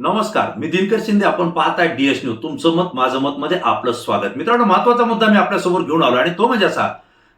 नमस्कार मी दिनकर शिंदे आपण पाहताय डीएस न्यूज तुमचं मत माझं मत मध्ये आपलं स्वागत. मित्रांनो महत्त्वाचा मुद्दा मी आपल्यासमोर घेऊन आलो आणि तो म्हणजे असा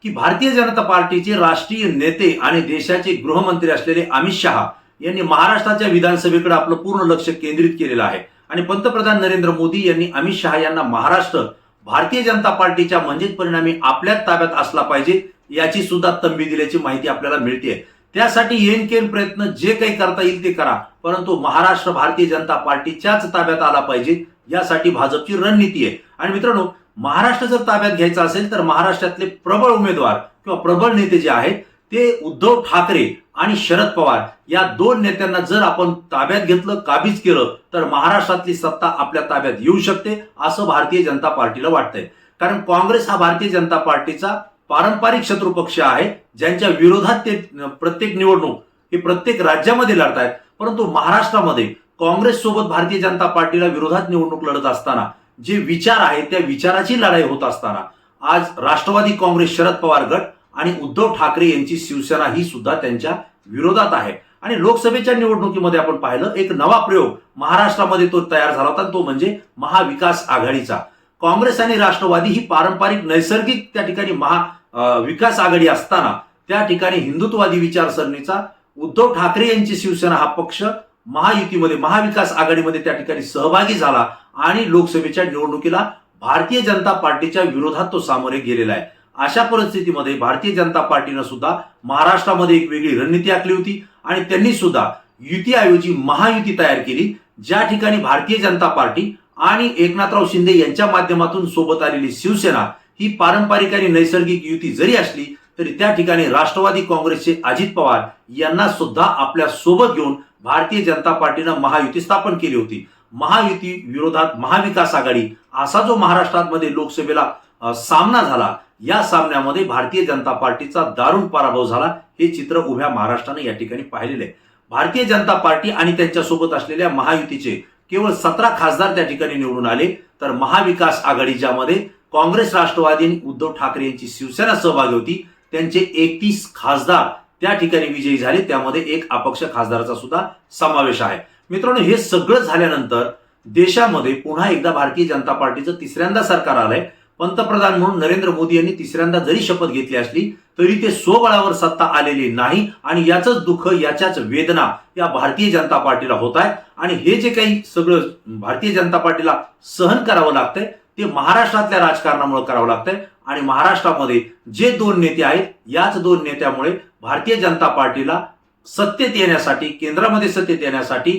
की भारतीय जनता पार्टीचे राष्ट्रीय नेते आणि देशाचे गृहमंत्री असलेले अमित शहा यांनी महाराष्ट्राच्या विधानसभेकडे आपलं पूर्ण लक्ष केंद्रित केलेलं आहे. आणि पंतप्रधान नरेंद्र मोदी यांनी अमित शहा यांना महाराष्ट्र भारतीय जनता पार्टीच्या म्हणजेच परिणामी आपल्याच ताब्यात असला पाहिजे याची सुद्धा तंबी दिल्याची माहिती आपल्याला मिळते त्यासाठी येन केन प्रयत्न जे काही करता येईल ते करा. परंतु महाराष्ट्र भारतीय जनता पार्टीच्याच ताब्यात आला पाहिजे यासाठी भाजपची रणनीती आहे. आणि मित्रांनो महाराष्ट्र जर ताब्यात घ्यायचा असेल तर महाराष्ट्रातले प्रबळ उमेदवार किंवा प्रबळ नेते जे आहेत ते उद्धव ठाकरे आणि शरद पवार या दोन नेत्यांना जर आपण ताब्यात घेतलं काबीज केलं तर महाराष्ट्रातली सत्ता आपल्या ताब्यात येऊ शकते असं भारतीय जनता पार्टीला वाटतंय. कारण काँग्रेस हा भारतीय जनता पार्टीचा पारंपरिक शत्रुपक्ष आहे ज्यांच्या विरोधात ते प्रत्येक निवडणूक हे प्रत्येक राज्यामध्ये लढतायत. परंतु महाराष्ट्रामध्ये काँग्रेस सोबत भारतीय जनता पार्टीला विरोधात निवडणूक लढत असताना जे विचार आहेत त्या विचाराची लढाई होत असताना आज राष्ट्रवादी काँग्रेस शरद पवार गट आणि उद्धव ठाकरे यांची शिवसेना ही सुद्धा त्यांच्या विरोधात आहे. आणि लोकसभेच्या निवडणुकीमध्ये आपण पाहिलं एक नवा प्रयोग महाराष्ट्रामध्ये तो तयार झाला होता तो म्हणजे महाविकास आघाडीचा. काँग्रेस आणि राष्ट्रवादी ही पारंपरिक नैसर्गिक त्या ठिकाणी महा विकास आघाडी असताना त्या ठिकाणी हिंदुत्ववादी विचारसरणीचा उद्धव ठाकरे यांची शिवसेना हा पक्ष महायुतीमध्ये महाविकास आघाडीमध्ये त्या ठिकाणी सहभागी झाला आणि लोकसभेच्या निवडणुकीला भारतीय जनता पार्टीच्या विरोधात तो सामोरे गेलेला आहे. अशा परिस्थितीमध्ये भारतीय जनता पार्टीनं सुद्धा महाराष्ट्रामध्ये एक वेगळी रणनीती आखली होती आणि त्यांनी सुद्धा युतीऐवजी महायुती तयार केली ज्या ठिकाणी भारतीय जनता पार्टी आणि एकनाथराव शिंदे यांच्या माध्यमातून सोबत आलेली शिवसेना ही पारंपरिक आणि नैसर्गिक युती जरी असली तरी त्या ठिकाणी राष्ट्रवादी काँग्रेसचे अजित पवार यांना सुद्धा आपल्यासोबत घेऊन भारतीय जनता पार्टीनं महायुती स्थापन केली होती. महायुती विरोधात महाविकास आघाडी असा जो महाराष्ट्रामध्ये लोकसभेला सामना झाला या सामन्यामध्ये भारतीय जनता पार्टीचा दारुण पराभव झाला हे चित्र उभ्या महाराष्ट्राने या ठिकाणी पाहिलेले आहे. भारतीय जनता पार्टी आणि त्यांच्यासोबत असलेल्या महायुतीचे केवळ सतरा खासदार त्या ठिकाणी निवडून आले. तर महाविकास आघाडी ज्यामध्ये काँग्रेस राष्ट्रवादी आणि उद्धव ठाकरे यांची शिवसेना सहभागी होती त्यांचे एकतीस खासदार त्या ठिकाणी विजयी झाले. त्यामध्ये एक अपक्ष खासदाराचा सुद्धा समावेश आहे. मित्रांनो हे सगळं झाल्यानंतर देशामध्ये पुन्हा एकदा भारतीय जनता पार्टीचं तिसऱ्यांदा सरकार आलंय. पंतप्रधान म्हणून नरेंद्र मोदी यांनी तिसऱ्यांदा जरी शपथ घेतली असली तरी ते स्वबळावर सत्ता आलेली नाही आणि याचंच दुःख याच्याच वेदना या भारतीय जनता पार्टीला होत आहे. आणि हे जे काही सगळं भारतीय जनता पार्टीला सहन करावं लागतंय ते महाराष्ट्रातल्या राजकारणामुळे करावं लागतंय. आणि महाराष्ट्रामध्ये जे दोन नेते आहेत याच दोन नेत्यामुळे भारतीय जनता पार्टीला सत्तेत येण्यासाठी केंद्रामध्ये सत्तेत येण्यासाठी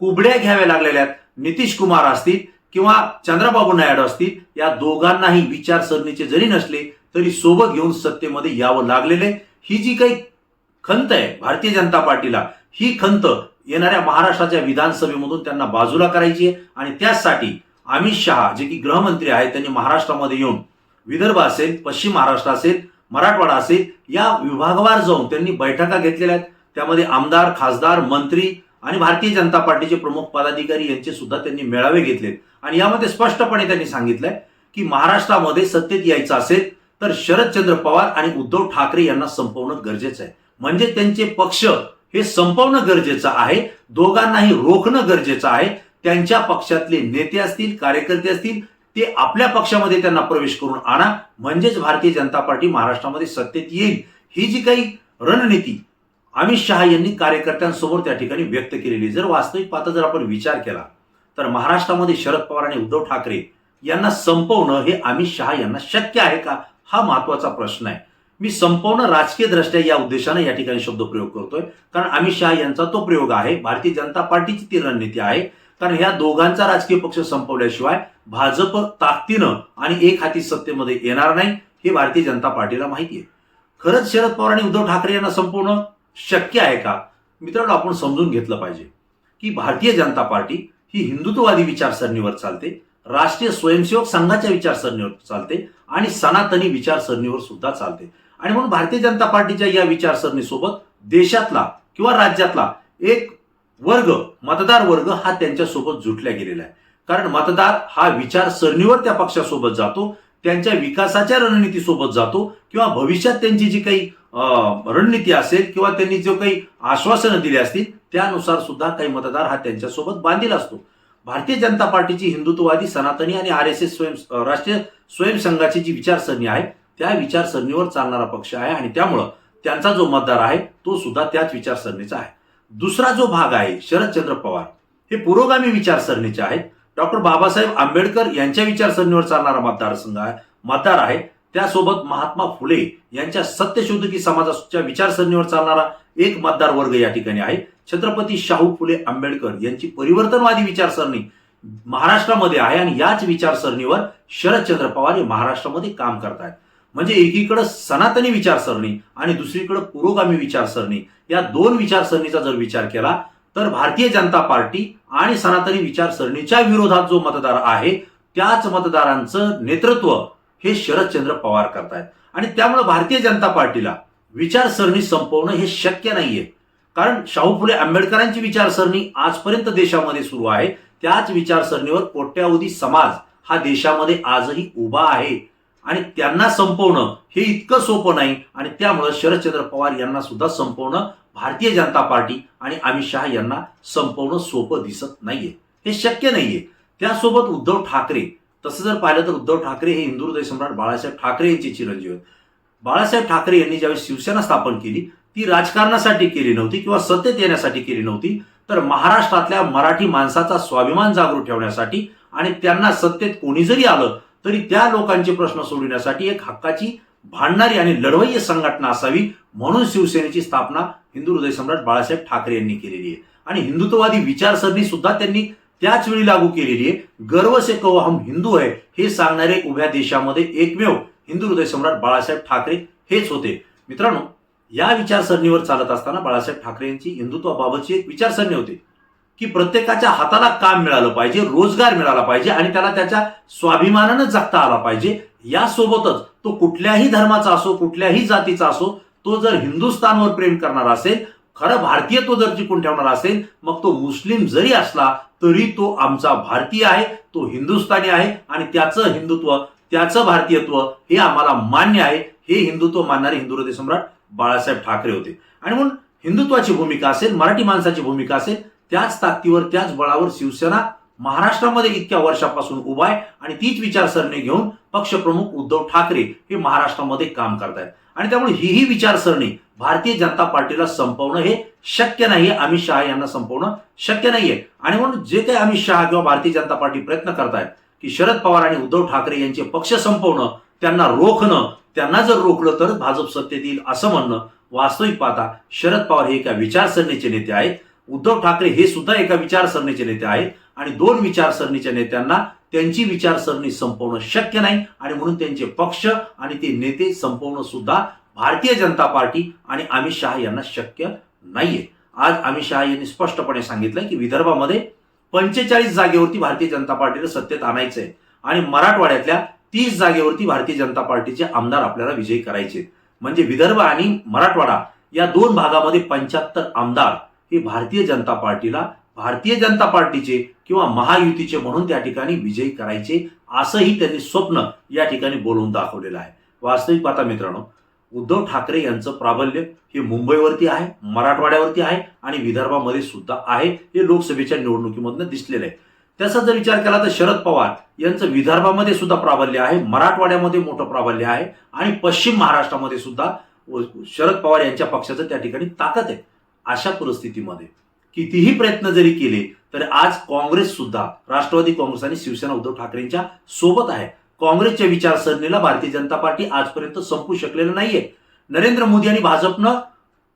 कुबड्या घ्याव्या लागलेल्या आहेत. नितीश कुमार असतील किंवा चंद्रबाबू नायडू असतील या दोघांनाही विचारसरणीचे जरी नसले तरी सोबत घेऊन सत्तेमध्ये यावं लागलेले ही जी काही खंत आहे भारतीय जनता पार्टीला ही खंत येणाऱ्या महाराष्ट्राच्या विधानसभेमधून त्यांना बाजूला करायची आहे. आणि त्याचसाठी अमित शहा जे की गृहमंत्री आहेत त्यांनी महाराष्ट्रामध्ये येऊन विदर्भ असेल पश्चिम महाराष्ट्र असेल मराठवाडा असेल या विभागावर जाऊन त्यांनी बैठका घेतलेल्या आहेत. त्यामध्ये आमदार खासदार मंत्री आणि भारतीय जनता पार्टीचे प्रमुख पदाधिकारी यांचे सुद्धा त्यांनी मेळावे घेतलेत. आणि यामध्ये स्पष्टपणे त्यांनी सांगितलंय की महाराष्ट्रामध्ये सत्तेत यायचं असेल तर शरदचंद्र पवार आणि उद्धव ठाकरे यांना संपवणं गरजेचं आहे. म्हणजे त्यांचे पक्ष हे संपवणं गरजेचं आहे दोघांनाही रोखणं गरजेचं आहे. त्यांच्या पक्षातले नेते असतील कार्यकर्ते असतील ते आपल्या पक्षामध्ये त्यांना प्रवेश करून आणा. म्हणजेच भारतीय जनता पार्टी महाराष्ट्रामध्ये सत्तेत येईल. ही जी काही रणनीती अमित शहा यांनी कार्यकर्त्यांसमोर त्या ठिकाणी व्यक्त केलेली जर वास्तविक पाहता जर आपण विचार केला तर महाराष्ट्रामध्ये शरद पवार आणि उद्धव ठाकरे यांना संपवणं हे अमित शहा यांना शक्य आहे का? हा महत्त्वाचा प्रश्न आहे. मी संपवणं राजकीय दृष्ट्या या उद्देशाने या ठिकाणी शब्द प्रयोग करतोय. कारण अमित शहा यांचा तो प्रयोग आहे. भारतीय जनता पार्टीची ती रणनीती आहे. कारण ह्या दोघांचा राजकीय पक्ष संपवल्याशिवाय भाजप ताकदीनं आणि एक हाती सत्तेमध्ये येणार नाही हे भारतीय जनता पार्टीला माहिती आहे खरंच शरद पवार आणि उद्धव ठाकरे यांना संपवणं शक्य आहे का? मित्रांनो आपण समजून घेतलं पाहिजे की भारतीय जनता पार्टी ही हिंदुत्ववादी विचारसरणीवर चालते राष्ट्रीय स्वयंसेवक संघाच्या विचारसरणीवर चालते आणि सनातनी विचारसरणीवर सुद्धा चालते. आणि म्हणून भारतीय जनता पार्टीच्या या विचारसरणीसोबत देशातला किंवा राज्यातला एक वर्ग मतदार वर्ग हा त्यांच्यासोबत जुटल्या गेलेला आहे. कारण मतदार हा विचारसरणीवर त्या पक्षासोबत जातो त्यांच्या विकासाच्या रणनीतीसोबत जातो किंवा भविष्यात त्यांची जी काही रणनीती असेल किंवा त्यांनी जो काही आश्वासनं दिली असतील त्यानुसार सुद्धा काही मतदार हा त्यांच्यासोबत बांधील असतो. भारतीय जनता पार्टीची हिंदुत्ववादी सनातनी आणि आर एस एस स्वयं राष्ट्रीय स्वयंसंघाची जी विचारसरणी आहे त्या विचारसरणीवर चालणारा पक्ष आहे आणि त्यामुळं त्यांचा जो मतदार आहे तो सुद्धा त्याच विचारसरणीचा आहे. दुसरा जो भाग आहे शरदचंद्र पवार हे पुरोगामी विचारसरणीचे आहेत. डॉक्टर बाबासाहेब आंबेडकर यांच्या विचारसरणीवर चालणारा मतदारसंघ आहे मतदार आहे. त्यासोबत महात्मा फुले यांच्या सत्यशोधकी समाजाच्या विचारसरणीवर चालणारा एक मतदार वर्ग या ठिकाणी आहे. छत्रपती शाहू फुले आंबेडकर यांची परिवर्तनवादी विचारसरणी महाराष्ट्रामध्ये आहे आणि याच विचारसरणीवर शरदचंद्र पवार हे महाराष्ट्रामध्ये काम करतायत. म्हणजे एकीकडं सनातनी विचारसरणी आणि दुसरीकडं पुरोगामी विचारसरणी. या दोन विचारसरणीचा जर विचार केला तर भारतीय जनता पार्टी आणि सनातनी विचारसरणीच्या विरोधात जो मतदार आहे त्याच मतदारांचं नेतृत्व हे शरदचंद्र पवार करतायत. आणि त्यामुळे भारतीय जनता पार्टीला विचारसरणी संपवणं हे शक्य नाहीये. कारण शाहू फुले आंबेडकरांची विचारसरणी आजपर्यंत देशामध्ये सुरू आहे. त्याच विचारसरणीवर कोट्यावधी समाज हा देशामध्ये आजही उभा आहे. आणि त्यांना संपवणं हे इतकं सोपं नाही. आणि त्यामुळं शरदचंद्र पवार यांना सुद्धा संपवणं भारतीय जनता पार्टी आणि अमित शहा यांना संपवणं सोपं दिसत नाहीये. हे शक्य नाहीये. त्यासोबत उद्धव ठाकरे तसं जर पाहिलं तर उद्धव ठाकरे हे हिंदू हृदय सम्राट बाळासाहेब ठाकरे यांचे चिरंजीव आहेत. बाळासाहेब ठाकरे यांनी ज्यावेळी शिवसेना स्थापन केली ती राजकारणासाठी केली नव्हती किंवा सत्तेत येण्यासाठी केली नव्हती तर महाराष्ट्रातल्या मराठी माणसाचा स्वाभिमान जागृत ठेवण्यासाठी आणि त्यांना सत्तेत कोणी जरी आलं तरी त्या लोकांचे प्रश्न सोडविण्यासाठी एक हक्काची भांडणारी आणि लढवय्य संघटना असावी म्हणून शिवसेनेची स्थापना हिंदू हृदय सम्राट बाळासाहेब ठाकरे यांनी केलेली आहे. आणि हिंदुत्ववादी विचारसरणी सुद्धा त्यांनी त्याच वेळी लागू केलेली आहे. गर्व से कहो हम हिंदू आहे हे सांगणारे उभ्या देशामध्ये एकमेव हिंदू हृदय सम्राट बाळासाहेब ठाकरे हेच होते. मित्रांनो या विचारसरणीवर चालत असताना बाळासाहेब ठाकरे यांची हिंदुत्वाबाबतची एक विचारसरणी होती. की प्रत्येकाच्या हाताला काम मिळालं पाहिजे रोजगार मिळाला पाहिजे आणि त्याला त्याच्या स्वाभिमानानं जगता आला पाहिजे. यासोबतच तो कुठल्याही धर्माचा असो कुठल्याही जातीचा असो तो जर हिंदुस्थानवर प्रेम करणार असेल खरं भारतीयत्व जर जिकून ठेवणार असेल मग तो मुस्लिम जरी असला तरी तो आमचा भारतीय आहे तो हिंदुस्थानी आहे आणि त्याचं हिंदुत्व त्याचं भारतीयत्व हे आम्हाला मान्य आहे. हे हिंदुत्व मानणारे हिंदू हृदय सम्राट बाळासाहेब ठाकरे होते. आणि म्हणून हिंदुत्वाची भूमिका असेल मराठी माणसाची भूमिका असेल त्याच ताकदीवर त्याच बळावर शिवसेना महाराष्ट्रामध्ये इतक्या वर्षापासून उभा आहे आणि तीच विचारसरणी घेऊन पक्षप्रमुख उद्धव ठाकरे हे महाराष्ट्रामध्ये काम करतायत. आणि त्यामुळे ही ही विचारसरणी भारतीय जनता पार्टीला संपवणं हे शक्य नाही अमित शहा यांना संपवणं शक्य नाहीये. आणि म्हणून जे काही अमित शहा किंवा भारतीय जनता पार्टी प्रयत्न करतायत की शरद पवार आणि उद्धव ठाकरे यांचे पक्ष संपवणं त्यांना रोखणं त्यांना जर रोखलं तर भाजप सत्तेत येईल असं म्हणणं वास्तविक पाहता शरद पवार हे एका विचारसरणीचे नेते आहेत. उद्धव ठाकरे हे सुद्धा एका विचारसरणीचे नेते आहेत आणि दोन विचारसरणीच्या नेत्यांना त्यांची विचारसरणी संपवणं शक्य नाही आणि म्हणून त्यांचे पक्ष आणि ते नेते संपवणं सुद्धा भारतीय जनता पार्टी आणि अमित शहा यांना शक्य नाहीये. आज अमित शहा यांनी स्पष्टपणे सांगितलं की विदर्भामध्ये पंचेचाळीस जागेवरती भारतीय जनता पार्टीला सत्तेत आणायचंय आणि मराठवाड्यातल्या तीस जागेवरती भारतीय जनता पार्टीचे आमदार आपल्याला विजयी करायचे म्हणजे विदर्भ आणि मराठवाडा या दोन भागामध्ये पंच्याहत्तर आमदार हे भारतीय जनता पार्टीला भारतीय जनता पार्टीचे किंवा महायुतीचे म्हणून त्या ठिकाणी विजयी करायचे असंही त्यांनी स्वप्न या ठिकाणी बोलवून दाखवलेलं आहे. वास्तविक पाहता मित्रांनो उद्धव ठाकरे यांचं प्राबल्य हे मुंबईवरती आहे मराठवाड्यावरती आहे आणि विदर्भामध्ये सुद्धा आहे हे लोकसभेच्या निवडणुकीमधनं दिसलेलं आहे. त्याचा जर विचार केला तर शरद पवार यांचं विदर्भामध्ये सुद्धा प्राबल्य आहे मराठवाड्यामध्ये मोठं प्राबल्य आहे आणि पश्चिम महाराष्ट्रामध्ये सुद्धा शरद पवार यांच्या पक्षाचं त्या ठिकाणी ताकद आहे. अशा परिस्थितीमध्ये कितीही प्रयत्न जरी केले तर आज काँग्रेस सुद्धा राष्ट्रवादी काँग्रेस आणि शिवसेना उद्धव ठाकरेंच्या सोबत आहे. काँग्रेसच्या विचारसरणीला भारतीय जनता पार्टी आजपर्यंत संपू शकलेलं नाहीये. नरेंद्र मोदी आणि भाजपनं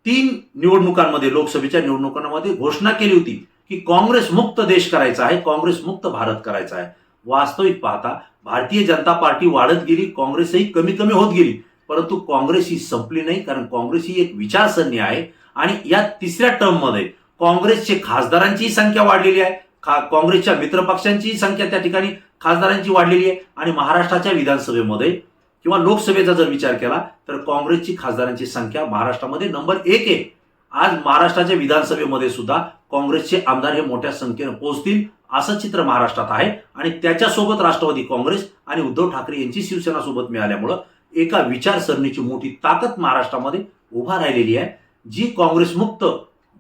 तीन निवडणुकांमध्ये लोकसभेच्या निवडणुकांमध्ये घोषणा केली होती की काँग्रेस मुक्त देश करायचा आहे काँग्रेस मुक्त भारत करायचा आहे. वास्तविक पाहता भारतीय जनता पार्टी वाढत गेली काँग्रेसही कमी कमी होत गेली. परंतु काँग्रेस ही संपली नाही कारण काँग्रेस ही एक विचारसरणी आहे. आणि या तिसऱ्या टर्ममध्ये काँग्रेसचे खासदारांचीही संख्या वाढलेली आहे. खा काँग्रेसच्या मित्रपक्षांचीही संख्या त्या ठिकाणी खासदारांची वाढलेली आहे. आणि महाराष्ट्राच्या विधानसभेमध्ये किंवा लोकसभेचा जर विचार केला तर काँग्रेसची खासदारांची संख्या महाराष्ट्रामध्ये नंबर एक आहे. आज महाराष्ट्राच्या विधानसभेमध्ये सुद्धा काँग्रेसचे आमदार हे मोठ्या संख्येनं पोहोचतील असं चित्र महाराष्ट्रात आहे. आणि त्याच्यासोबत राष्ट्रवादी काँग्रेस आणि उद्धव ठाकरे यांची शिवसेना सोबत मिळाल्यामुळं एका विचारसरणीची मोठी ताकद महाराष्ट्रामध्ये उभा राहिलेली आहे. जी काँग्रेसमुक्त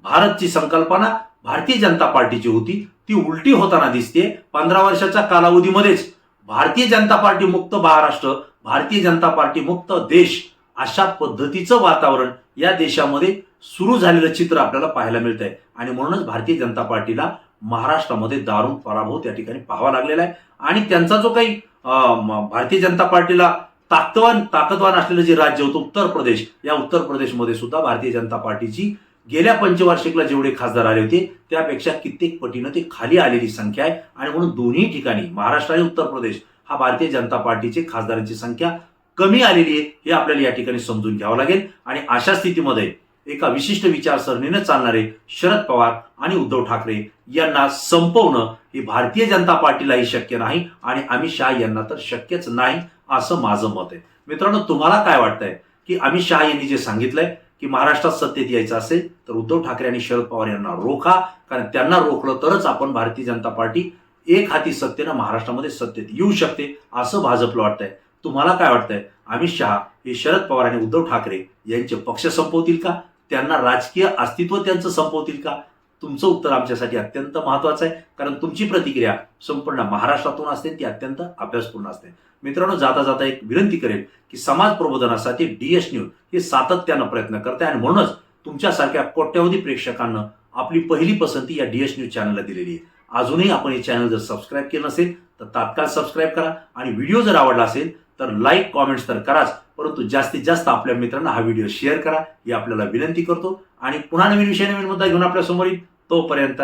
भारतची संकल्पना भारतीय जनता पार्टीची होती ती उलटी होताना दिसते पंधरा वर्षाच्या कालावधीमध्येच भारतीय जनता पार्टी मुक्त महाराष्ट्र भारतीय जनता पार्टी मुक्त देश अशा पद्धतीचं वातावरण या देशामध्ये सुरू झालेलं चित्र आपल्याला पाहायला मिळत आहे आणि म्हणूनच भारतीय जनता पार्टीला महाराष्ट्रामध्ये दारुण पराभव त्या ठिकाणी पाहावा लागलेला आहे. आणि त्यांचा जो काही भारतीय जनता पार्टीला ताकदवान ताकदवान असलेलं जे राज्य होतं उत्तर प्रदेश. या उत्तर प्रदेशमध्ये सुद्धा भारतीय जनता पार्टीची गेल्या पंचवार्षिकला जेवढे खासदार आले होते त्यापेक्षा कित्येक पटीनं ते खाली आलेली संख्या आहे. आणि म्हणून दोन्ही ठिकाणी महाराष्ट्र आणि उत्तर प्रदेश हा भारतीय जनता पार्टीचे खासदारांची संख्या कमी आलेली आहे हे आपल्याला या ठिकाणी समजून घ्यावं लागेल. आणि अशा स्थितीमध्ये एका विशिष्ट विचारसरणीनं चालणारे शरद पवार आणि उद्धव ठाकरे यांना संपवणं हे भारतीय जनता पार्टीलाही शक्य नाही. आणि अमित शहा यांना तर शक्यच नाही. असं माझं मत आहे. मित्रांनो तुम्हाला काय वाटतंय? की अमित शहा यांनी जे सांगितलंय की महाराष्ट्रात सत्तेत यायचं असेल तर उद्धव ठाकरे आणि शरद पवार यांना रोखा कारण त्यांना रोखलं तरच आपण भारतीय जनता पार्टी एक हाती सत्तेनं महाराष्ट्रामध्ये सत्तेत येऊ शकते असं भाजपला वाटतंय. तुम्हाला काय वाटतंय? अमित शहा हे शरद पवार आणि उद्धव ठाकरे यांचे पक्ष संपवतील का? त्यांना राजकीय अस्तित्व त्यांचं संपवतील का? तुमचं उत्तर आमच्यासाठी अत्यंत महत्वाचं आहे. कारण तुमची प्रतिक्रिया संपूर्ण महाराष्ट्रातून असते ती अत्यंत अभ्यासपूर्ण असते. मित्रांनो जाता जाता एक विनंती करेल की समाज प्रबोधनासाठी डीएस न्यूज हे सातत्यानं प्रयत्न करते आणि म्हणूनच तुमच्यासारख्या कोट्यवधी प्रेक्षकांना आपली पहिली पसंती या डी एस न्यूज चॅनलला दिलेली आहे. अजूनही आपण हे चॅनल जर सबस्क्राईब केलं नसेल तर तात्काळ सबस्क्राईब करा आणि व्हिडिओ जर आवडला असेल तर लाईक कॉमेंट्स तर कराच. परंतु जास्तीत जास्त आपल्या मित्रांना हा व्हिडिओ शेअर करा ही आपल्याला विनंती करतो. आणि पुन्हा नवीन विषय नवीन मुद्दा घेऊन आपल्यासमोर येईल. तोपर्यंत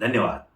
धन्यवाद.